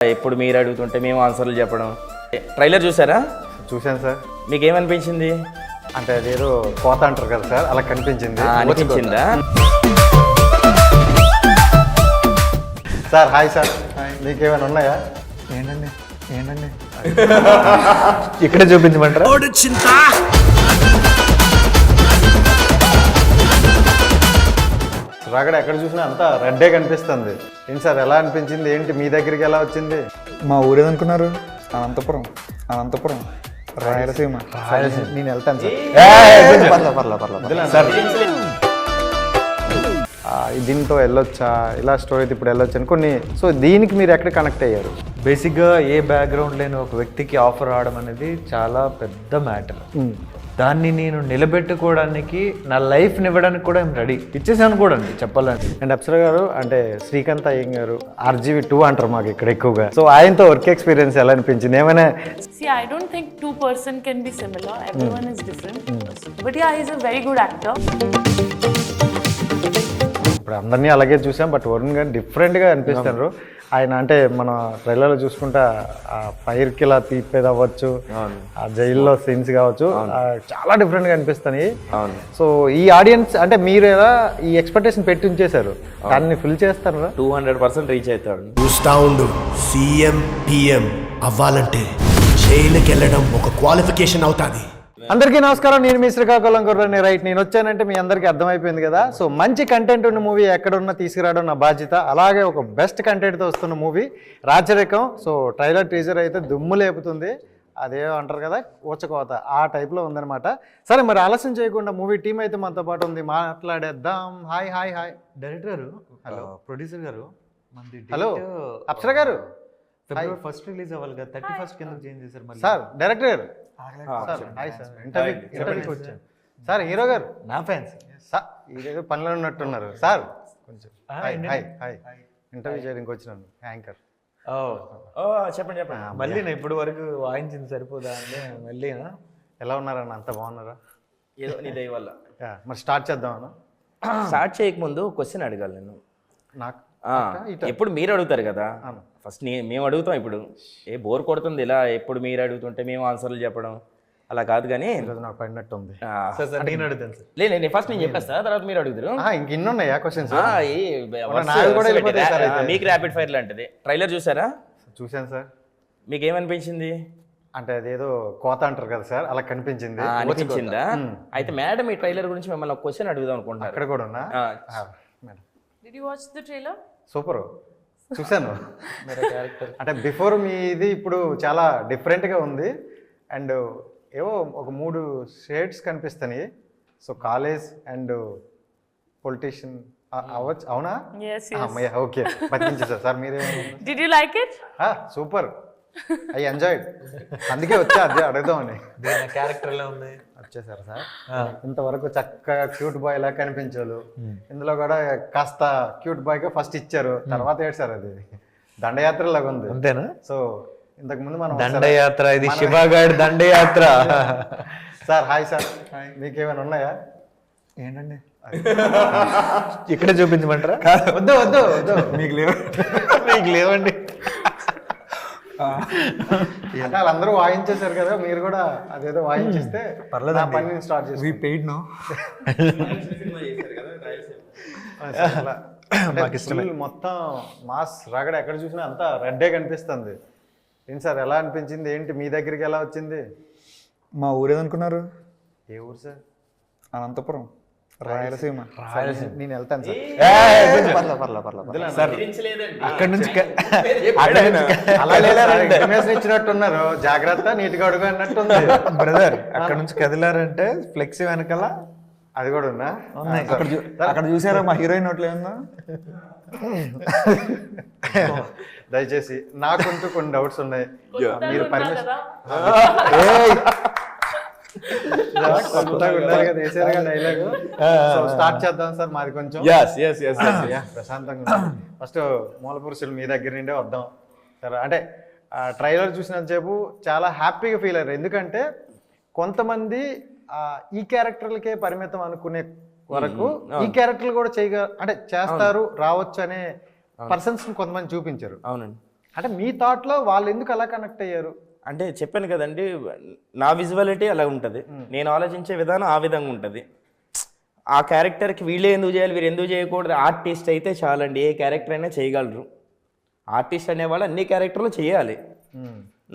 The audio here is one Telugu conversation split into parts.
ఎప్పుడు మీరు అడుగుతుంటే మేము ఆన్సర్లు చెప్పడం. ట్రైలర్ చూసారా? చూశాను సార్. మీకు ఏమనిపించింది అంటే అదేదో కోత అంటారు కదా సార్ అలా కనిపించింది. అనిపించిందా? Sir hi sir. మీకు ఏమైనా ఉన్నాయా? ఏంటండి? ఏంటండి? ఇక్కడే చూపించమంటారా? రాగడ ఎక్కడ చూసినా అంతా రెడ్డే కనిపిస్తుంది. ఏంటి సార్ ఎలా అనిపించింది? ఏంటి మీ దగ్గరికి ఎలా వచ్చింది? మా ఊరేదనుకున్నారు అనంతపురం అనంతపురం. రాయలసీమ. రాయలసీమ. నేను వెళ్తాను సార్. పర్లే పర్లే పర్లే సార్ దీంతో వెళ్ళొచ్చా? ఇలా స్టోరీ ఇప్పుడు వెళ్ళొచ్చు? అని కొన్ని సో దీనికి మీరు ఎక్కడ కనెక్ట్ అయ్యారు? బేసిక్గా ఏ బ్యాక్గ్రౌండ్ లేని ఒక వ్యక్తికి ఆఫర్ రావడం అనేది చాలా పెద్ద మ్యాటర్ దాన్ని నేను నిలబెట్టుకోవడానికి నా లైఫ్ని ఇవ్వడానికి కూడా రెడీ ఇచ్చేసాను కూడా అండి చెప్పాలంటే అండ్ అప్సర గారు అంటే శ్రీకాంత్ అయ్యం గారు ఆర్జీవి టూ అంటారు మాకు ఇక్కడ ఎక్కువగా సో ఆయనతో వర్క్ ఎక్స్పీరియన్స్ ఎలా అనిపించింది ఏమైనా See, I don't think two person can be similar. Everyone is different. But yeah, he's a very good actor. ఇప్పుడు అందరినీ అలాగే చూసాం బట్ వరుణ్ గారు డిఫరెంట్గా అనిపిస్తున్నారు. ఆయన అంటే మన ట్రైలర్లో చూసుకుంటా ఆ ఫైర్కి ఇలా తీపేది అవ్వచ్చు ఆ జైల్లో సీన్స్ కావచ్చు ఆ, చాలా డిఫరెంట్గా అనిపిస్తాయి అవును. సో ఈ ఆడియన్స్ అంటే మీరు ఎలా ఈ ఎక్స్పెక్టేషన్ పెట్టి ఉంచేశారు? దాన్ని ఫిల్ చేస్తారా? టూ హండ్రెడ్ పర్సెంట్ రీచ్ అవుతాడు. చూస్తా ఉండు. సీఎం పిఎం అవ్వాలంటే జైలుకి వెళ్ళడం ఒక క్వాలిఫికేషన్ అవుతాది. అందరికీ నమస్కారం. నేను మీ శ్రీకాకుళం కుర్రని రైట్ నేను వచ్చానంటే మీ అందరికీ అర్థమైపోయింది కదా. సో మంచి కంటెంట్ ఉన్న మూవీ ఎక్కడున్నా తీసుకురావడం నా బాధ్యత. అలాగే ఒక బెస్ట్ కంటెంట్తో వస్తున్న మూవీ రాచరికం. సో ట్రైలర్ టీజర్ అయితే దుమ్ము లేపుతుంది. అదే అంటారు కదా ఊచకోత. ఆ టైప్లో ఉందన్నమాట. సరే మరి ఆలస్యం చేయకుండా మూవీ టీం అయితే మనతో పాటు ఉంది. మాట్లాడేద్దాం. హాయ్ హాయ్ హాయ్ డైరెక్టర్ గారు? హలో ప్రొడ్యూసర్ గారు? హలో అప్సర గారు. ఫస్ట్ రిలీజ్ అవ్వాలి కదా. థర్టీ ఫస్ట్ కింద చేంజ్ చేశారు సార్ డైరెక్టర్ గారు. Sir hi sir. ఇంటర్వ్యూ ఇంటర్వ్యూకి వచ్చాను సార్ హీరో గారు. నా ఫ్యాన్స్. సార్ ఇదేదో పనిలో ఉన్నట్టున్నారు. సార్. కొంచెం. హాయ్ హాయ్ హాయ్ ఇంటర్వ్యూ చేయడానికి వచ్చినాను. యాంకర్ ఓ చెప్పండి చెప్పండి. మళ్ళీ నేను ఇప్పటి వరకు వాయించింది సరిపోదా అంటే మళ్ళీ ఎలా ఉన్నారన్న అంత బాగున్నారా? ఏదో నీ దయ వల్ల. మరి స్టార్ట్ చేద్దామన్నా? స్టార్ట్ చేయకముందు క్వశ్చన్ అడగాలి నేను. నాకు ఎప్పుడు మీరు అడుగుతారు కదా? ఫస్ట్ మేము అడుగుతాం ఇప్పుడు. ఏ బోర్ కొడుతుంది ఇలా ఎప్పుడు మీరు అడుగుతుంటే మేము ఆన్సర్లు చెప్పడం. అలా కాదు కానీ నాకు పడినట్టు ఉంది. సార్ నేను ఫస్ట్ నేను చెప్పేస్తా తర్వాత మీరు అడుగుతారు. ఆహా, ఇంక ఇన్ని ఉన్నాయా క్వశ్చన్స్. మీకు ర్యాపిడ్ ఫైర్ లాంటిది. ట్రైలర్ చూసారా? చూశాను సార్. మీకు ఏమనిపించింది అంటే అదేదో కోత అంటారు కదా సార్ అలా కనిపించింది. అనిపించిందా? అయితే మేడం ఈ ట్రైలర్ గురించి మిమ్మల్ని ఒక క్వశ్చన్ అడుగుదాం అనుకుంటున్నారు. అక్కడ కూడా madam. Did you watch the trailer? సూపర్. చూశాను. అంటే బిఫోర్ మీది ఇప్పుడు చాలా డిఫరెంట్గా ఉంది. అండ్ ఏవో ఒక మూడు షేడ్స్ కనిపిస్తున్నాయి. So college and politician. అవ్వచ్చు. అవునా? Yes, yes. ఓకే. సార్. మీరే it? సూపర్. ఐ ఎంజాయ్డ్ అందుకే వచ్చా అదే అడుగుదామని. క్యారెక్టర్ ఎలా ఉంది? వచ్చేసారు సార్? ఇంతవరకు చక్కగా క్యూట్ బాయ్ లా కనిపించారు ఇందులో కూడా కాస్త క్యూట్ బాయ్గా ఫస్ట్ ఇచ్చారు. తర్వాత ఏంటి సార్ అది. దండయాత్ర లాగా ఉంది. అంతేనా? సో ఇంతకు ముందు మనం దండయాత్ర ఇది శివగాడి దండయాత్ర. Sir hi sir. మీకు ఏమైనా ఉన్నాయా? ఏంటండి? ఇక్కడే చూపించమంటారా? వద్దు వద్దు వద్దు. మీకు లేవు మీకు లేవండి. వాళ్ళందరూ వాయించేశారు కదా మీరు కూడా అదేదో వాయించేస్తే నా పని స్టార్ట్ చేసి పెయిడ్ నో మాకు ఇష్టమే. మొత్తం మాస్ రగడ ఎక్కడ చూసినా అంతా రెడ్డే కనిపిస్తుంది. ఏంటి సార్ ఎలా అనిపించింది? ఏంటి? మీ దగ్గరికి ఎలా వచ్చింది? మా ఊరేదనుకున్నారు? ఏ ఊరు సార్? అనంతపురం. రాయలసీమ. నేను వెళ్తాను సార్. సార్. అక్కడ నుంచి క- అక్కడ నుంచి ఇచ్చినట్టున్నారు జాగ్రత్త నీట్గా అడుగు అన్నట్టుంది. బ్రదర్ అక్కడ నుంచి కదిలారంటే ఫ్లెక్సీ వెనకాల అది కూడా ఉన్నా ఉన్నాయి అక్కడ అక్కడ చూసారా మా హీరోయిన్ నోట్లో ఏముందో దయచేసి నాకుంటూ కొన్ని డౌట్స్ ఉన్నాయి. మీరు పర్మిషన్ స్టార్ట్ చేద్దాం సార్ మాది కొంచెం. ప్రశాంతంగా ఫస్ట్ మూల పురుషులు మీ దగ్గర నుండే వద్దాం. సరే అంటే ట్రైలర్ చూసినంతసేపు చాలా హ్యాపీగా ఫీల్ అయ్యారు. ఎందుకంటే కొంతమంది ఈ క్యారెక్టర్లకే పరిమితం అనుకునే వరకు ఈ క్యారెక్టర్లు కూడా చేయగ అంటే చేస్తారు రావచ్చు అనే పర్సన్స్ కొంతమంది చూపించారు. అవునండి. అంటే మీ థాట్లో వాళ్ళు ఎందుకు అలా కనెక్ట్ అయ్యారు? అంటే చెప్పాను కదండి నా విజువాలిటీ అలా ఉంటుంది. నేను ఆలోచించే విధానం ఆ విధంగా ఉంటుంది. ఆ క్యారెక్టర్కి వీళ్ళే ఎందుకు చేయాలి వీరు ఎందుకు చేయకూడదు ఆర్టిస్ట్ అయితే చాలండి ఏ క్యారెక్టర్ అయినా చేయగలరు. ఆర్టిస్ట్ అనేవాళ్ళు అన్ని క్యారెక్టర్లు చేయాలి.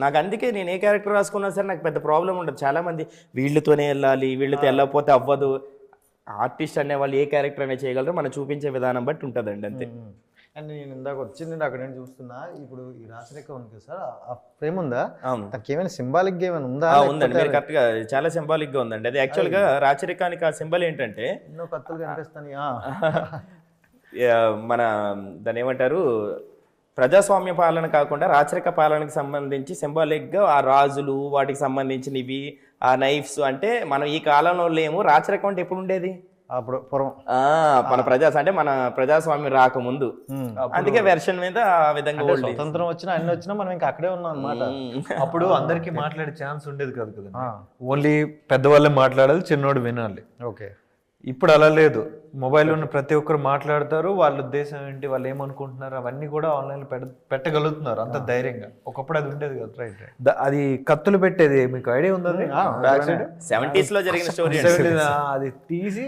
నాకు అందుకే నేను ఏ క్యారెక్టర్ రాసుకున్నా సరే నాకు పెద్ద ప్రాబ్లం ఉండదు. చాలామంది వీళ్ళతోనే వెళ్ళాలి వీళ్ళతో వెళ్ళకపోతే అవ్వదు. ఆర్టిస్ట్ అనేవాళ్ళు ఏ క్యారెక్టర్ అయినా చేయగలరు మనం చూపించే విధానం బట్టి ఉంటుందండి అంతే. అండ్ నేను ఇందాక వచ్చింది అక్కడ నేను చూస్తున్నా. ఇప్పుడు ఈ రాచరిక ఉంది సార్ ఆ ఫ్రేమ్ ఉందా? దానికి ఏమైనా సింబాలిక్ ఏమైనా ఉందా? ఉందండి. మీరు కరెక్ట్గా చాలా సింబాలిక్గా ఉందండి. అది యాక్చువల్గా రాచరికానికి ఆ సింబల్ ఏంటంటే ఎన్నో కత్తులు కనిపిస్తాయి. మన దాని ఏమంటారు? ప్రజాస్వామ్య పాలన కాకుండా రాచరిక పాలనకు సంబంధించి సింబాలిక్గా ఆ రాజులు వాటికి సంబంధించినవి ఆ నైఫ్స్ అంటే మనం ఈ కాలంలో లేము. రాచరికం అంటే ఎప్పుడు ఉండేది? అప్పుడు పూర్వం. మన ప్రజా అంటే మన ప్రజాస్వామ్యం రాకముందు. అందుకే వెర్షన్ మీద ఆ విధంగా. స్వతంత్రం వచ్చినా అన్ని వచ్చినా మనం ఇంకా అక్కడే ఉన్నాం అనమాట అప్పుడు అందరికి మాట్లాడే ఛాన్స్ ఉండేది కాదు కదా ఓన్లీ పెద్దవాళ్ళే మాట్లాడాలి చిన్నోడు వినాలి. ఓకే. ఇప్పుడు అలా లేదు. మొబైల్ ఉన్న ప్రతి ఒక్కరు మాట్లాడతారు వాళ్ళ ఉద్దేశం ఏంటి వాళ్ళు ఏమనుకుంటున్నారు అవన్నీ కూడా ఆన్లైన్లో పెట్ట పెట్టగలుగుతున్నారు అంత ధైర్యంగా. ఒకప్పుడు అది ఉండేది కదా. రైట్ అది కత్తులు పెట్టేది మీకు ఐడియా ఉందా? బ్యాక్ సైడ్ 70s లో జరిగిన స్టోరీ అది తీసి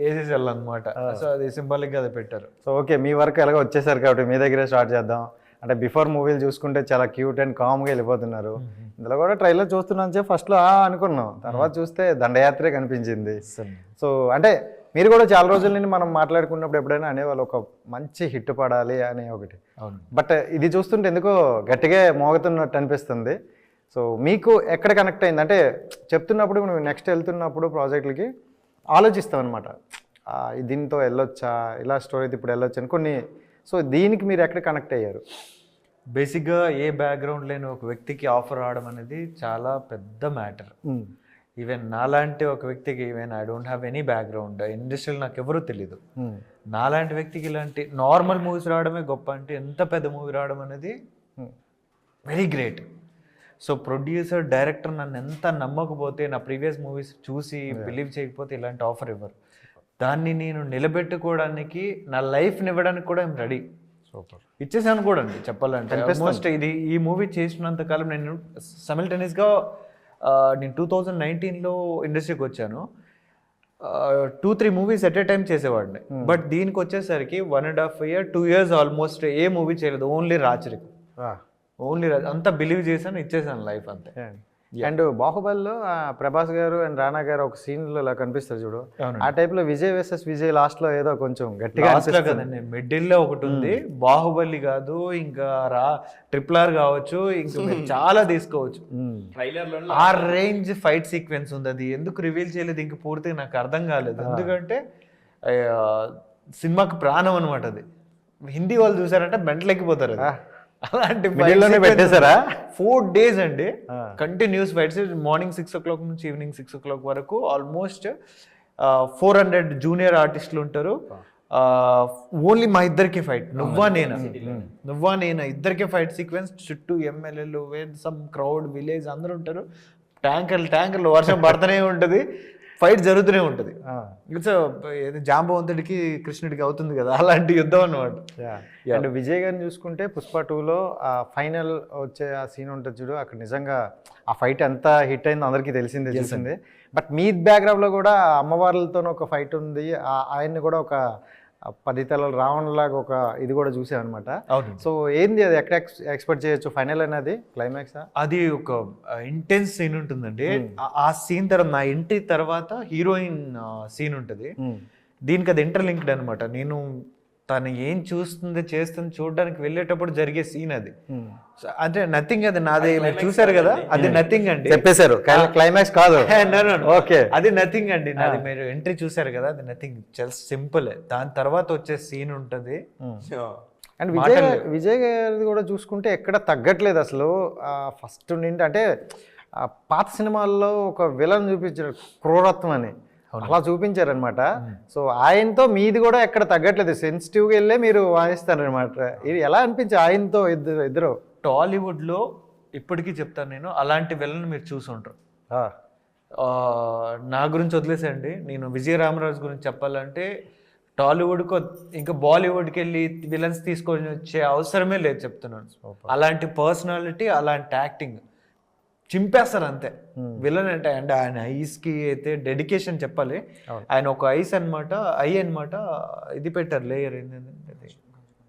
వేసేసారు అనమాట సో అది సింబాలిక్గా అది పెట్టారు. సో ఓకే మీ వరకు ఎలాగో వచ్చేసారు కాబట్టి మీ దగ్గరే స్టార్ట్ చేద్దాం. అంటే బిఫోర్ మూవీలు చూసుకుంటే చాలా క్యూట్ అండ్ కామ్గా వెళ్ళిపోతున్నారు. ఇందులో కూడా ట్రైలర్ చూస్తున్నాను ఫస్ట్లో అనుకున్నాం. తర్వాత చూస్తే దండయాత్రే కనిపించింది. సో అంటే మీరు కూడా చాలా రోజుల నుండి మనం మాట్లాడుకున్నప్పుడు ఎప్పుడైనా అనేవాళ్ళు ఒక మంచి హిట్ పడాలి అనే ఒకటి. బట్ ఇది చూస్తుంటే ఎందుకో గట్టిగా మోగుతున్నట్టు అనిపిస్తుంది. సో మీకు ఎక్కడ కనెక్ట్ అయింది? అంటే చెప్తున్నప్పుడు నువ్వు నెక్స్ట్ వెళ్తున్నప్పుడు ప్రాజెక్టులకి ఆలోచిస్తాం అనమాట దీంతో వెళ్ళొచ్చా? ఇలా స్టోరీ ఇప్పుడు వెళ్ళొచ్చా? అని కొన్ని సో దీనికి మీరు ఎక్కడ కనెక్ట్ అయ్యారు? బేసిక్గా ఏ బ్యాక్గ్రౌండ్ లేని ఒక వ్యక్తికి ఆఫర్ రావడం అనేది చాలా పెద్ద మ్యాటర్. ఈవెన్ నాలాంటి ఒక వ్యక్తికి even I don't have any background ఇండస్ట్రీలో నాకు ఎవరూ తెలియదు నాలాంటి వ్యక్తికి ఇలాంటి నార్మల్ మూవీస్ రావడమే గొప్ప అంటే ఎంత పెద్ద మూవీ రావడం అనేది very great. So producer director నన్ను ఎంత నమ్మకపోతే నా ప్రీవియస్ మూవీస్ చూసి బిలీవ్ చేయకపోతే ఇలాంటి ఆఫర్ ఇవ్వరు. దాన్ని నేను నిలబెట్టుకోవడానికి నా లైఫ్ని ఇవ్వడానికి కూడా ఐమ్ రెడీ సూపర్. ఇచ్చేసాను కూడా అండి చెప్పాలంటే. ఆల్మోస్ట్ ఇది ఈ మూవీ చేసినంత కాలం నేను సమిల్టేనియస్గా నేను టూ థౌజండ్ నైన్టీన్లో ఇండస్ట్రీకి వచ్చాను. Two three movies at a time చేసేవాడిని. బట్ దీనికి వచ్చేసరికి one and half year two years almost a movie చేయలేదు ఓన్లీ రాచరికం ఓన్లీ అంతా బిలీవ్ చేశాను ఇచ్చేసాను లైఫ్ అంతే. అండ్ బాహుబలిలో ఆ ప్రభాస్ గారు అండ్ రానా గారు ఒక సీన్లో ఇలా కనిపిస్తారు చూడు. ఆ టైప్లో విజయ్ వర్సెస్ విజయ్ లాస్ట్లో ఏదో కొంచెం గట్టిగా లాస్ట్లో కదండి మిడిల్లో ఒకటి ఉంది. బాహుబలి కాదు ఇంకా రా ట్రిపుల్ ఆర్ కావచ్చు ఇంకా చాలా తీసుకోవచ్చు. ట్రైలర్లో ఆ రేంజ్ ఫైట్ సీక్వెన్స్ ఉంది అది. ఎందుకు రివీల్ చేయలేదు? ఇంక పూర్తిగా నాకు అర్థం కాలేదు. ఎందుకంటే సినిమాకి ప్రాణం అనమాట అది. హిందీ వాళ్ళు చూసారంటే మెంటలెక్కిపోతారు అది. అలాంటి పెట్టేశారా? ఫోర్ డేస్ అండి. Continuous fights morning six o'clock నుంచి ఈవినింగ్ సిక్స్ ఓ క్లాక్ వరకు ఆల్మోస్ట్ ఫోర్ హండ్రెడ్ జూనియర్ ఆర్టిస్టులు ఉంటారు. ఓన్లీ మా ఇద్దరికి ఫైట్ నువ్వా నేనా? నువ్వా నేనా? ఇద్దరికే ఫైట్ సీక్వెన్స్ చుట్టూ ఎమ్మెల్యేలు సమ్ క్రౌడ్ విలేజ్ అందరూ ఉంటారు. ట్యాంకర్లు ట్యాంకర్లు వర్షం పడుతూనే ఉంటుంది. ఫైట్ జరుగుతూనే ఉంటుంది. ఇట్స్ జాంబవంతుడికి కృష్ణుడికి అవుతుంది కదా అలాంటి యుద్ధం అన్నమాట. అండ్ విజయ్ గారిని చూసుకుంటే పుష్ప టూలో ఆ ఫైనల్ వచ్చే ఆ సీన్ ఉంటుంది చూడు అక్కడ నిజంగా ఆ ఫైట్ ఎంత హిట్ అయిందో అందరికీ తెలిసిందే తెలిసిందే బట్ మీ బ్యాక్గ్రౌండ్లో కూడా అమ్మవార్లతో ఒక ఫైట్ ఉంది. ఆయన్ని కూడా ఒక పది తలల రావణ్ లాగా ఒక ఇది కూడా చూసాం అనమాట అవును సో ఏంది అది? ఎక్కడ ఎక్స్పెక్ట్ చేయొచ్చు? ఫైనల్ అనేది క్లైమాక్స్ అది ఒక ఇంటెన్స్ సీన్ ఉంటుందండి. ఆ- ఆ సీన్ తర్వాత నా ఎంట్రీ తర్వాత హీరోయిన్ సీన్ ఉంటుంది. దీనికి అది ఇంటర్లింక్డ్ అనమాట నేను తను ఏం చూస్తుంది చేస్తుంది చూడడానికి వెళ్ళేటప్పుడు జరిగే సీన్ అది. So, అంటే నథింగ్ అది నాది మీరు చూసారు కదా? అది నథింగ్ అండి. చెప్పేశారు. క్లైమాక్స్ కాదు. ఓకే అది నథింగ్ అండి. నాది మీరు ఎంట్రీ చూసారు కదా అది నథింగ్ చాలా సింపుల్ దాని తర్వాత వచ్చే సీన్ ఉంటుంది. అండ్ విజయ్ గారి- విజయ్ గారిది కూడా చూసుకుంటే ఎక్కడ తగ్గట్లేదు అసలు. ఫస్ట్ నుండి అంటే ఆ పాత సినిమాల్లో ఒక విలన్ చూపించారు క్రూరత్వం అని. అలా చూపించారనమాట. సో ఆయనతో మీది కూడా ఎక్కడ తగ్గట్లేదు. సెన్సిటివ్గా వెళ్ళే మీరు వాయిస్తారనమాట. ఇది ఎలా అనిపించి ఆయనతో ఇద్దరు ఇద్దరు? టాలీవుడ్లో ఇప్పటికీ చెప్తాను నేను అలాంటి విలన్ మీరు చూసుంటారు నా గురించి వదిలేసండి నేను విజయ రామరాజు గురించి చెప్పాలంటే టాలీవుడ్కి ఇంకా బాలీవుడ్కి వెళ్ళి విలన్స్ తీసుకొని వచ్చే అవసరమే లేదు చెప్తున్నాను. అలాంటి పర్సనాలిటీ అలాంటి యాక్టింగ్. చింపేస్తారు అంతే విలన్ అంటే అంటే ఆయన ఐస్కి అయితే డెడికేషన్ చెప్పాలి. ఆయన ఒక ఐస్ అన్నమాట ఐ అన్నమాట ఇది పెట్టారు లేయర్ ఏంటంటే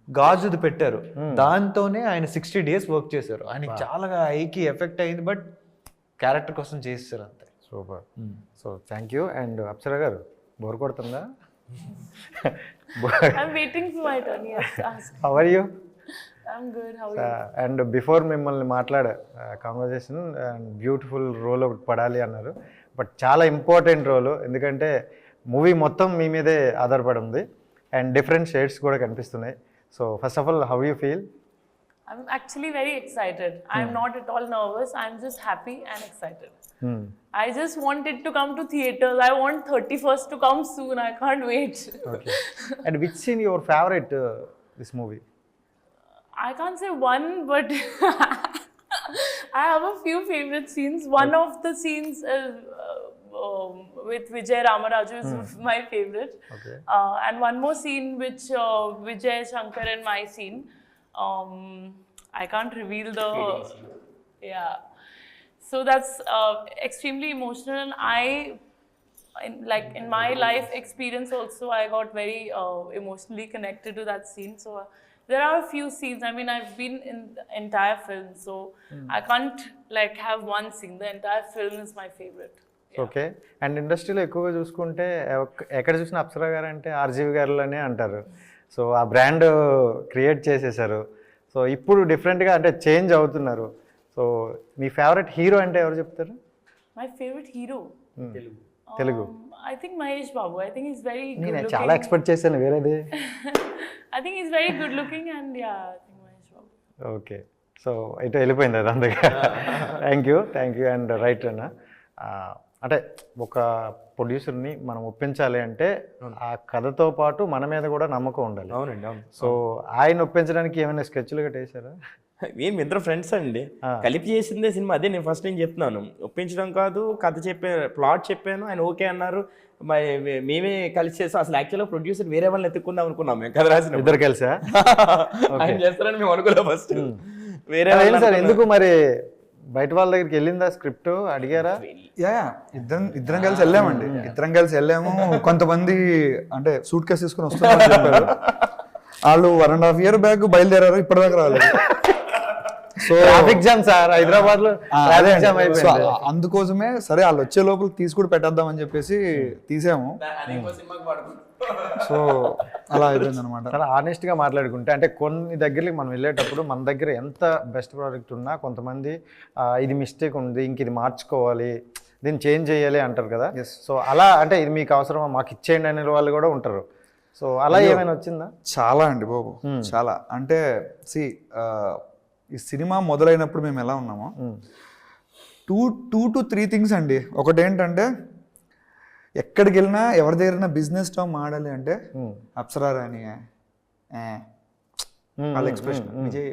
గాజుది పెట్టారు. దాంతోనే ఆయన సిక్స్టీ డేస్ వర్క్ చేశారు. ఆయనకి చాలా ఐకి ఎఫెక్ట్ అయింది బట్ క్యారెక్టర్ కోసం చేస్తారు అంతే. Super so thank you and Apsara గారు బోర్ కొడుతుందా? I'm waiting for my turn. Yes, ask. How are you? And before మిమ్మల్ని మాట్లాడే కాన్వర్జేషన్ అండ్ బ్యూటిఫుల్ రోల్ ఒకటి పడాలి అన్నారు బట్ చాలా ఇంపార్టెంట్ రోల్ ఎందుకంటే మూవీ మొత్తం మీ మీదే ఆధారపడి ఉంది అండ్ డిఫరెంట్ షేడ్స్ కూడా కనిపిస్తున్నాయి so first of all how you feel I'm actually very excited. I'm not at all nervous. I'm just happy and excited. I just want it to come to theaters. I want 31st to come soon. I can't wait. Okay and which scene your favourite this movie I can't say one, but I have a few favorite scenes. One of the scenes is, uh, um, with Vijay Ramaraju is my favorite. Okay. Uh, and one more scene which uh, Vijay Shankar and my scene. Um, I can't reveal the. Yeah. So that's uh, extremely emotional, and I in, like in my life experience also i got very uh, emotionally connected to that scene so uh, there are a few scenes. I mean i've been in the entire film so mm. i can't like have one scene. The entire film is my favorite. Okay and ఇండస్ట్రీలో ఎక్కువగా చూసుకుంటే ఎక్కడ చూసిన అప్సరా గారు అంటే ఆర్జీవి గారులోనే అంటారు. సో ఆ బ్రాండ్ క్రియేట్ చేసేసారు సో ఇప్పుడు డిఫరెంట్గా అంటే చేంజ్ అవుతున్నారు. సో మీ ఫేవరెట్ హీరో అంటే ఎవరు చెప్తారు? My favourite hero Telugu. Telugu. Um, i think mahesh babu. I think he's very good నేను చాలా ఎక్స్పెక్ట్ చేశాను వేరేది. I think he's very good looking and yeah i think mahesh babu. Okay so అయితే వెళ్ళిపోయింది అది అందుకే. Thank you thank you and right అన్న. అంటే ఒక ప్రొడ్యూసర్ని మనం ఒప్పించాలి అంటే ఆ కథతో పాటు మన మీద కూడా నమ్మకం ఉండాలి. అవునండి అవును. సో ఆయన ఒప్పించడానికి ఏమైనా స్కెచ్లు గట్రా మేము ఇద్దరు ఫ్రెండ్స్ అండి. కలిపి చేసిందే సినిమా. అదే నేను ఫస్ట్ నేను చెప్తున్నాను. ఒప్పించడం కాదు కథ చెప్పే ప్లాట్ చెప్పాను ఆయన ఓకే అన్నారు. మేమే కలిసి చేస్తాం అసలు యాక్చువల్గా ప్రొడ్యూసర్ వేరే వాళ్ళని ఎత్తుకుందాం అనుకున్నాం మేము కథ రాసిన ఇద్దరు కలిసా? ఆయన చేస్తారని మేము అనుకోలేదు ఫస్ట్ వేరే సార్ ఎందుకు మరి బయట వాళ్ళ దగ్గరికి వెళ్ళిందా స్క్రిప్ట్? అడిగారా? యా యా, ఇద్దరం ఇద్దరం కలిసి వెళ్ళామండి. ఇద్దరం కలిసి వెళ్ళాము. కొంతమంది అంటే సూట్ కేసు తీసుకుని వస్తున్నారని చెప్పారు. వాళ్ళు one and half year back బయలుదేరారు ఇప్పటిదాకా రాలేదు. సో ట్రాఫిక్ జామ్ సార్ హైదరాబాద్లో ట్రాఫిక్ జామ్ అయిపోయింది. అందుకోసమే సరే వాళ్ళు వచ్చే లోపల తీసి కూడా పెట్టేద్దాం అని చెప్పేసి తీసాము. సో అలా అయిపోయింది అనమాట చాలా ఆనెస్ట్గా మాట్లాడుకుంటే అంటే కొన్ని దగ్గరికి మనం వెళ్ళేటప్పుడు మన దగ్గర ఎంత బెస్ట్ ప్రోడక్ట్ ఉన్నా కొంతమంది ఇది మిస్టేక్ ఉంది ఇంక ఇది మార్చుకోవాలి దీన్ని చేంజ్ చేయాలి అంటారు కదా. సో అలా అంటే ఇది మీకు అవసరమా మాకు ఇచ్చేయండి అనే వాళ్ళు కూడా ఉంటారు. సో అలా ఏమైనా వచ్చిందా? చాలా అండి బాబు. చాలా. అంటే సి ఈ సినిమా మొదలైనప్పుడు మేము ఎలా ఉన్నామో? Two two to three things అండి. ఒకటి ఏంటంటే ఎక్కడికి వెళ్ళినా ఎవరి దగ్గర బిజినెస్ టర్మ్ ఆడాలి అంటే అప్సరా రాని ఏ, వాళ్ళ ఎక్స్ప్రెషన్ విజయ్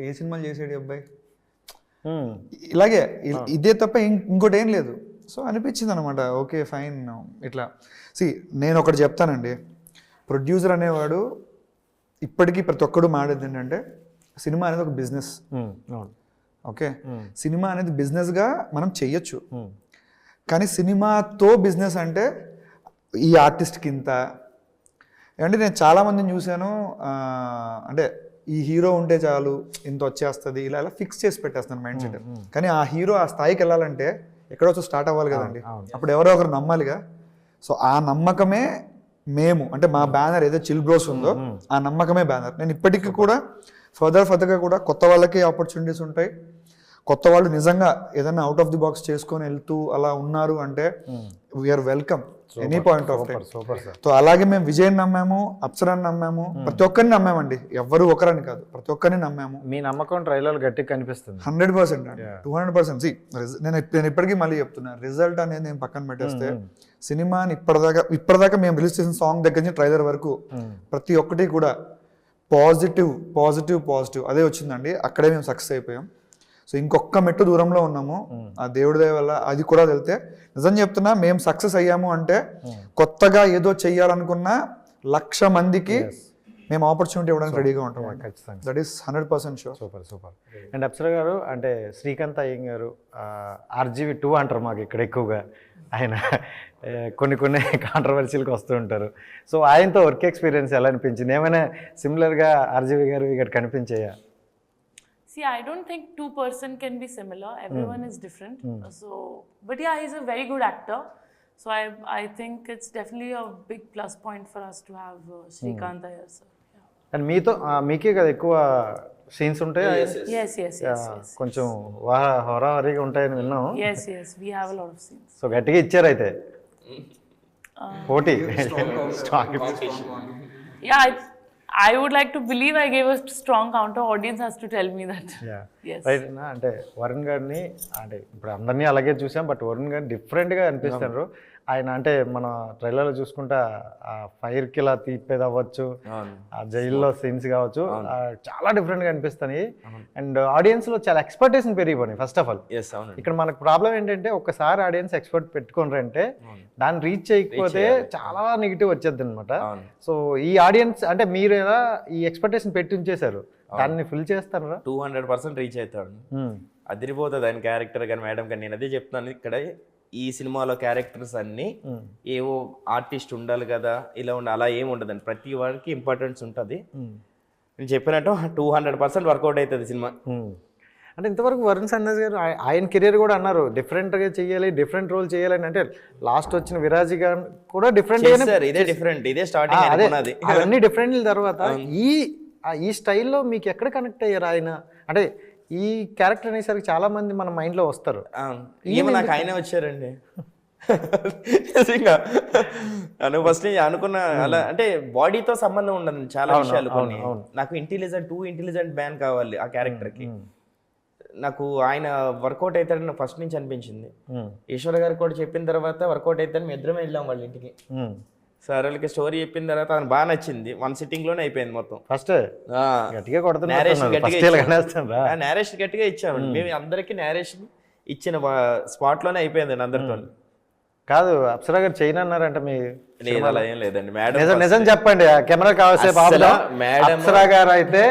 ఏ- సినిమాలు చేసాడు అబ్బాయి. ఇలాగే ఇదే తప్ప ఇంకోటి ఏం లేదు. సో అనిపించింది అనమాట ఓకే ఫైన్ ఇట్లా. సి నేను ఒకటి చెప్తానండి. ప్రొడ్యూసర్ అనేవాడు ఇప్పటికీ ప్రతి ఒక్కడు మాడేది ఏంటంటే సినిమా అనేది ఒక బిజినెస్ ఓకే? సినిమా అనేది బిజినెస్గా మనం చెయ్యొచ్చు. కానీ సినిమాతో బిజినెస్ అంటే ఈ ఆర్టిస్ట్కి ఇంత అంటే నేను చాలామందిని చూశాను అంటే ఈ హీరో ఉంటే చాలు ఇంత వచ్చేస్తుంది ఇలా ఇలా ఫిక్స్ చేసి పెట్టేస్తాను మైండ్ సెట్ కానీ ఆ హీరో ఆ స్థాయికి వెళ్ళాలంటే ఎక్కడో స్టార్ట్ అవ్వాలి కదండి. అప్పుడు ఎవరో ఒకరు నమ్మాలిగా. సో ఆ నమ్మకమే మేము. అంటే మా బ్యానర్ ఏదో చిల్ బ్రోస్ ఉందో ఆ నమ్మకమే బ్యానర్ నేను ఇప్పటికీ కూడా ఫర్దర్ ఫర్దర్గా కూడా కొత్త వాళ్ళకి ఆపర్చునిటీస్ ఉంటాయి. కొత్త వాళ్ళు నిజంగా ఏదైనా అవుట్ ఆఫ్ ది బాక్స్ చేసుకొని వెళ్తూ అలా ఉన్నారు అంటే we're welcome any point of time so అలాగే మేము విజయ్ నమ్మాము అప్సరాన్ని నమ్మాము ప్రతి ఒక్కరిని నమ్మామండి. ఎవ్వరు ఒకరని కాదు ప్రతి ఒక్కరిని నమ్మాము. మీ నమ్మకం ట్రైలర్ గట్టిగా కనిపిస్తుంది. Hundred percent two hundred percent నేను నేను ఇప్పటికీ మళ్ళీ చెప్తున్నా రిజల్ట్ అనేది నేను పక్కన పెట్టేస్తే సినిమాని ఇప్పటిదాకా ఇప్పటిదాకా మేము రిలీజ్ చేసిన సాంగ్ దగ్గర నుంచి ట్రైలర్ వరకు ప్రతి ఒక్కటి కూడా పాజిటివ్ పాజిటివ్ పాజిటివ్. అదే వచ్చిందండి. అక్కడే మేము సక్సెస్ అయిపోయాం. సో ఇంకొక మెట్టు దూరంలో ఉన్నాము. ఆ దేవుడి దయ వల్ల అది కూడా వెళ్తే నిజం చెప్తున్నా మేము సక్సెస్ అయ్యాము అంటే కొత్తగా ఏదో చెయ్యాలనుకున్నా లక్ష మందికి మేము ఆపర్చునిటీ ఇవ్వడానికి రెడీగా ఉంటాం ఖచ్చితంగా. That is hundred percent sure super super and Apsara గారు అంటే శ్రీకాంత్ అయ్యం గారు ఆర్జీవి టూ అంటారు మాకు ఇక్కడ ఎక్కువగా. ఆయన కొన్ని కొన్ని కాంట్రవర్సీలకు వస్తూ ఉంటారు. సో ఆయనతో వర్క్ ఎక్స్పీరియన్స్ ఎలా అనిపించింది? ఏమైనా సిమిలర్గా ఆర్జీవి గారు ఇక్కడ కనిపించాయా? See, I don't think two person can be similar. Everyone is different. So, but yeah, he's a very good actor. So I I think it's definitely a big plus point for us to have uh, Srikanth Iyer sir. And మీతో మీకే కదా ఎక్కువ సీన్స్ ఉంటాయి Yes, yes, yes, yes. కొంచెం హోరాహోరీగా ఉంటాయని విన్నాం Yes, yes. We have a lot of scenes. So గట్టిగా ఇచ్చారు అయితే పోటీ strong I would like to believe I gave a strong counter. Audience has to tell me that. Yes. Right అంటే వరుణ్ గారిని అంటే ఇప్పుడు అందరినీ అలాగే చూసాం బట్ వరుణ్ గారిని డిఫరెంట్గా అనిపిస్తున్నారు ఆయన అంటే మన ట్రైలర్లో చూసుకుంటా ఆ ఫైర్కి ఇలా తీపేది అవ్వచ్చు ఆ జైల్లో సీన్స్ కావచ్చు చాలా డిఫరెంట్గా అనిపిస్తాయి. అండ్ ఆడియన్స్లో చాలా ఎక్స్పెక్టేషన్ పెరిగిపోయినాయి ఫస్ట్ ఆఫ్ ఆల్ ఇక్కడ మనకు ప్రాబ్లం ఏంటంటే ఒక్కసారి ఆడియన్స్ ఎక్స్పెక్ట్ పెట్టుకున్నారంటే దాన్ని రీచ్ చేయకపోతే చాలా నెగిటివ్ వచ్చేది అనమాట. సో ఈ ఆడియన్స్ అంటే మీరు ఎలా ఈ ఎక్స్పెక్టేషన్ పెట్టి ఉంచేశారు? దాన్ని ఫిల్ చేస్తారా? టూ హండ్రెడ్ పర్సెంట్ రీచ్ అవుతాడు. అదిరిపోతుంది ఆయన క్యారెక్టర్ కానీ మేడం కానీ నేను అదే చెప్తున్నాను. ఇక్కడ ఈ సినిమాలో క్యారెక్టర్స్ అన్ని ఏవో ఆర్టిస్ట్ ఉండాలి కదా ఇలా ఉండాలి అలా ఏమి ఉండదండి. ప్రతి వాడికి ఇంపార్టెన్స్ ఉంటుంది. నేను చెప్పినట్టు two hundred percent work out అవుతుంది సినిమా. అంటే ఇంతవరకు వరుణ్ సన్నజ్ గారు ఆయ- ఆయన కెరీర్ కూడా అన్నారు డిఫరెంట్గా చేయాలి డిఫరెంట్ రోల్ చేయాలని అంటే లాస్ట్ వచ్చిన విరాజి గారు కూడా డిఫరెంట్ ఇదే డిఫరెంట్ ఇదే స్టార్టింగ్ అవన్నీ డిఫరెంట్ తర్వాత ఈ ఈ స్టైల్లో మీకు ఎక్కడ కనెక్ట్ అయ్యారు ఆయన? అంటే ఈ క్యారెక్టర్ అనేసరికి చాలా మంది మన మైండ్లో వస్తారు. ఏమో నాకు ఆయనే వచ్చారండి. నిజంగా. ఫస్ట్ అనుకున్న అలా అంటే బాడీతో సంబంధం ఉండదు చాలా విషయాలు కొన్ని. నాకు ఇంటెలిజెంట్ టూ ఇంటెలిజెంట్ మ్యాన్ కావాలి ఆ క్యారెక్టర్కి నాకు ఆయన వర్కౌట్ అవుతాడని నాకు ఫస్ట్ నుంచి అనిపించింది. ఈశ్వర్ గారు కూడా చెప్పిన తర్వాత వర్కౌట్ అవుతాడని మేము ఇద్దరమే వెళ్ళాం వాళ్ళ ఇంటికి. సార్ వాళ్ళకి స్టోరీ చెప్పిన తర్వాత ఆయన బాగా నచ్చింది. వన్ సిట్టింగ్లోనే అయిపోయింది మొత్తం. ఫస్ట్. గట్టిగా నేరేషన్ కొడుతున్నారు గట్టిగా నేరేషన్ గట్టిగా ఇచ్చామండి మేము. అందరికి నేరేషన్ ఇచ్చిన స్పాట్లోనే అయిపోయింది అందరితో. కాదు అప్సరా గారు చేయను అన్నారంటే మీ లేదు అలా ఏం లేదండి. మేడం నిజం చెప్పండి. ఆ కెమెరా కావాల్సే అస్సలు పాపం మేడం- అప్సరా గారు అయితే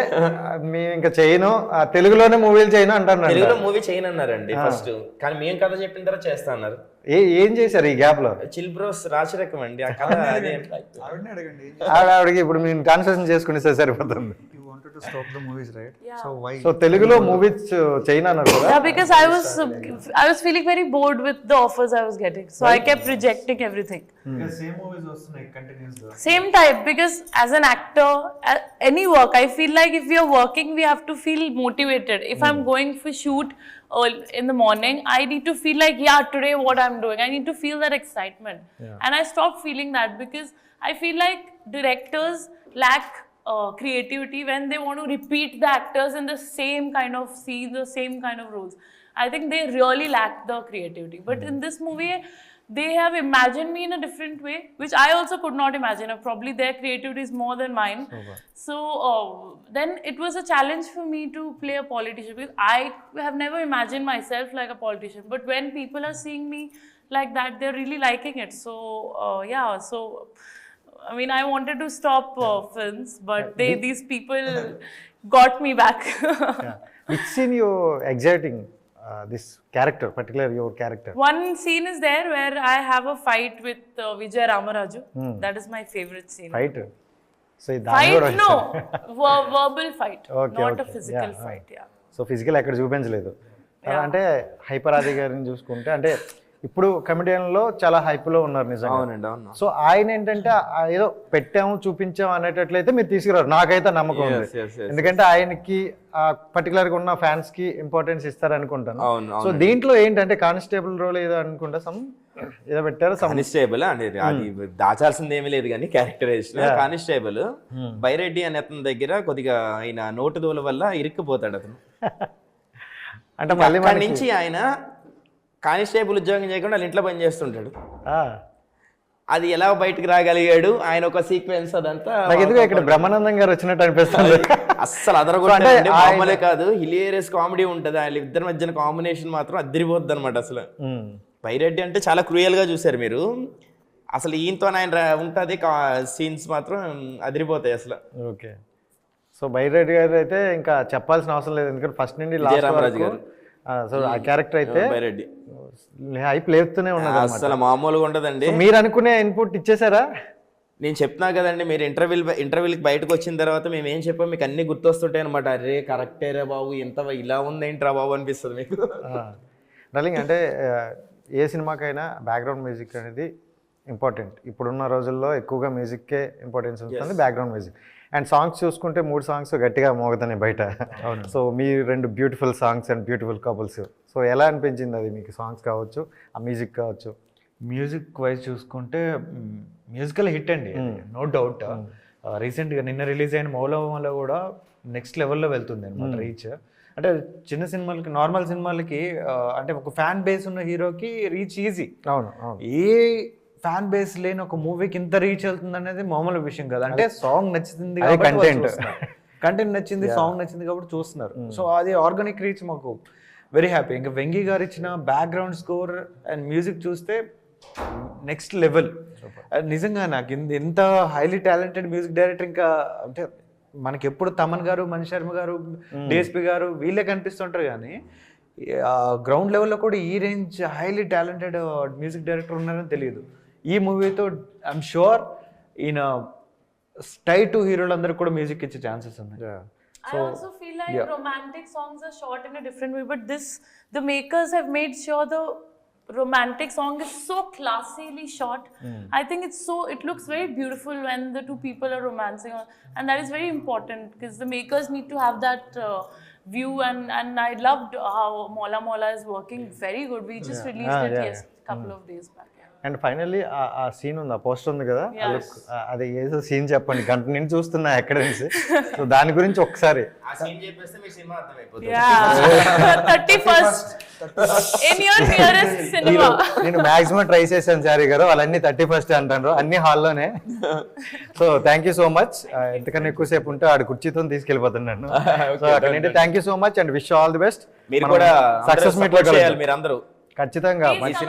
మేము ఇంకా చేయను. ఆ తెలుగులోనే మూవీలు చేయను అంటున్నారు. తెలుగులో మూవీ చేయనన్నారండి ఫస్ట్ కానీ మేము కథ చెప్పిన తర్వాత చేస్తా అన్నారు. ఏ ఏం చేశారు ఈ గ్యాప్లో చిల్ బ్రోస్ రాచరకం అండి ఆ కథ అదే ఆవిడనే అడగండి ఆవిడ ఆవిడకి ఇప్పుడు మేము కాన్సన్ట్రేషన్ చేసుకునే సరిపోతుంది. to stop the movies, right? Yeah. So why? So Telugu movies uh, China na Yeah, because I was I was feeling very bored with the offers I was getting, so I kept rejecting everything. Hmm. Same movies also like continuous. Same type because as an actor, any work, I feel like if we are working, we have to feel motivated. If hmm. I'm going for shoot in the morning, I need to feel like yeah, today what I'm doing, I need to feel that excitement, yeah. and I stopped feeling that because I feel like directors lack uh, creativity when they want to repeat the actors in the same kind of scenes, the same kind of roles. I think they really lack the creativity. But in this movie, they have imagined me in a different way, which I also could not imagine. Probably their creativity is more than mine. So uh, then it was a challenge for me to play a politician because I have never imagined myself like a politician. But when people are seeing me like that, they're really liking it. So uh, yeah, so. I mean, I wanted to stop uh, films, but they these people got me back. Which scene you exciting this character particular your character One scene is there where I have a fight with uh, Vijay Ramaraju. That is my favorite scene. Fight so Fight? Verbal fight, Okay, not a okay. physical Yeah, fight. Yeah. So physical ఎక్కడ చూపించలేదు అంటే హైపర్ ఆది గారిని చూసుకుంటే అంటే ఇప్పుడు కమెడియన్లో చాలా హైప్లో ఉన్నారు నిజంగా. అవునండి అవును. సో ఆయన ఏంటంటే ఏదో పెట్టాము చూపించాము అనేటట్లయితే మీరు తీసుకురారు. నాకైతే నమ్మకం ఉంది. ఎందుకంటే ఆయనకి ఆ పర్టికులర్గా ఉన్న ఫ్యాన్స్కి ఇంపార్టెన్స్ ఇస్తారు అనుకుంటాను సో దీంట్లో ఏంటంటే కానిస్టేబుల్ రోల్ ఏదో అనుకుంటా సమ్ ఏదో పెట్టారు కానిస్టేబుల్ అంటే అది దాచాల్సింది ఏమీ లేదు కానీ క్యారెక్టరైజేషన్ కానిస్టేబుల్ బైరెడ్డి అనే అతని దగ్గర కొద్దిగా ఆయన నోటు దోల వల్ల ఇరుక్కుపోతాడు అతను. అంటే మళ్ళీ నుంచి ఆయన కానిస్టేబుల్ ఉద్యోగం చేయకుండా వాళ్ళ ఇంట్లో పని చేస్తుంటాడు. అది ఎలా బయటకు రాగలిగాడు? ఆయన ఒక సీక్వెన్స్ అదంతా ఎందుకు ఇక్కడ బ్రహ్మానందం గారు వచ్చినట్టు అనిపిస్తుంది. అస్సలు అదరగొట్టాలండి మామూలే కాదు. హిలేరియస్ కామెడీ ఉంటది. వాళ్ళ ఇద్దరి మధ్యన కాంబినేషన్ మాత్రం అద్దరిపోద్ది అనమాట అసలు పైరెడ్డి అంటే చాలా క్రూయల్గా చూసారు మీరు. అసలు ఈయనతో ఆయన ఉంటుంది సీన్స్ మాత్రం అదిరిపోతాయి అసలు. ఓకే. సో బైరెడ్డి గారు అయితే ఇంకా చెప్పాల్సిన అవసరం లేదు. ఎందుకంటే ఫస్ట్ నుండి లాస్ట్ రామరాజు వరకు గారు. సో ఆ క్యారెక్టర్ అయితే బైరెడ్డి. హైప్ లేపుతూనే ఉన్నది అసలు మామూలుగా ఉండదండి. మీరు అనుకునే ఇన్పుట్ ఇచ్చేసారా నేను చెప్తున్నా కదండి మీరు ఇంటర్వ్యూల్ ఇంటర్వ్యూకి బయటకు వచ్చిన తర్వాత మేము ఏం చెప్పాం మీకు అన్ని గుర్తొస్తుంటాయి అనమాట అరే కరెక్టే రా బాబు ఎంత ఇలా ఉందేంట్రా బాబు అనిపిస్తుంది మీకు. డార్లింగ్ అంటే ఏ సినిమాకైనా బ్యాక్గ్రౌండ్ మ్యూజిక్ అనేది ఇంపార్టెంట్ ఇప్పుడున్న రోజుల్లో ఎక్కువగా మ్యూజిక్కే ఇంపార్టెన్స్ ఉంటుంది బ్యాక్గ్రౌండ్ మ్యూజిక్ అండ్ సాంగ్స్ చూసుకుంటే మూడు సాంగ్స్ గట్టిగా మోగుతున్నాయి బయట. సో మీ రెండు beautiful songs and beautiful couples so ఎలా అనిపించింది అది మీకు? సాంగ్స్ కావచ్చు ఆ మ్యూజిక్ కావచ్చు. మ్యూజిక్ వైజ్ చూసుకుంటే మ్యూజికల్ హిట్ అండి నో డౌట్ రీసెంట్గా నిన్న రిలీజ్ అయిన మౌలవలో కూడా నెక్స్ట్ లెవెల్లో వెళ్తుంది అనమాట రీచ్ అంటే చిన్న సినిమాలకి నార్మల్ సినిమాలకి అంటే ఒక ఫ్యాన్ బేస్ ఉన్న హీరోకి రీచ్ ఈజీ అవును అవును. ఏ ఫ్యాన్ బేస్ లేని ఒక మూవీకి ఇంత రీచ్ అవుతుంది అనేది మామూలు విషయం కదా. అంటే సాంగ్ నచ్చింది content. కంటెంట్ నచ్చింది సాంగ్ నచ్చింది కాబట్టి చూస్తున్నారు. సో అది ఆర్గానిక్ రీచ్ మాకు వెరీ హ్యాపీ ఇంకా వెంకీ గారు ఇచ్చిన బ్యాక్గ్రౌండ్ స్కోర్ అండ్ మ్యూజిక్ చూస్తే నెక్స్ట్ లెవెల్ నిజంగా నాకు ఇంత ఎంత హైలీ టాలెంటెడ్ మ్యూజిక్ డైరెక్టర్ ఇంకా అంటే మనకి ఎప్పుడు తమన్ గారు మణి శర్మ గారు డిఎస్పి గారు వీళ్ళే కనిపిస్తుంటారు కానీ గ్రౌండ్ లెవెల్లో కూడా ఈ range highly talented music director ఉన్నారని తెలియదు. ఈ మూవీతో ఐఎమ్ షూర్ ఈయన స్టై టు హీరోలందరూ కూడా మ్యూజిక్ ఇచ్చే ఛాన్సెస్ ఉన్నాయి I also feel like romantic songs are shot in a different way, but this the makers have made sure the romantic song is so classily shot. I think it's so it looks very beautiful when the two people are romancing, on- and that is very important because the makers need to have that uh, view. And and I loved how Mola Mola is working very good. We just released Ah, it yeah, yes couple of days back. And finally ఆ సీన్ ఉంది ఆ పోస్టర్ ఉంది కదా? అది ఏదో సీన్ చెప్పండి. గంట నుంచి చూస్తున్నా ఎక్కడ నుంచి సో దాని గురించి ఒకసారి. నేను మాక్సిమం ట్రై చేశాను సారీ గారు. వాళ్ళన్నీ థర్టీ ఫస్ట్ అంటారు. అన్ని హాల్లోనే. So thank you so much ఎంతకన్నా ఎక్కువసేపు ఉంటే ఆడు కుర్చీతో తీసుకెళ్ళిపోతున్నాను సో అక్కడ thank you so much and wish all the best మీరు కూడా సక్సెస్ మీట్లో. మీరు అందరూ ఖచ్చితంగా. Which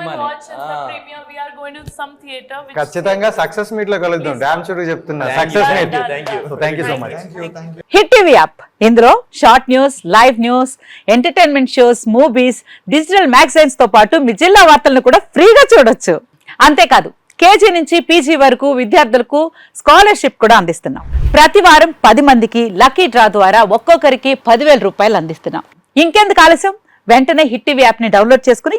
ఖచ్చితంగా సక్సెస్ మీట్లో కలుద్దాం. డామ్ షూర్ చెప్తున్నా. Success meet thank you so much hit TV app ఇందులో short news live news entertainment shows movies digital మ్యాగజైన్స్తో పాటు మీ జిల్లా వార్తలను కూడా ఫ్రీగా చూడొచ్చు. అంతేకాదు కేజీ నుంచి పీజీ వరకు విద్యార్థులకు స్కాలర్షిప్ కూడా అందిస్తున్నాం. ప్రతి వారం పది మందికి లక్కీ డ్రా ద్వారా ఒక్కొక్కరికి పదివేల రూపాయలు అందిస్తున్నాం. ఇంకెందుకు ఆలస్యం? వెంటనే హిట్ టీవీ యాప్ని డౌన్లోడ్ చేసుకుని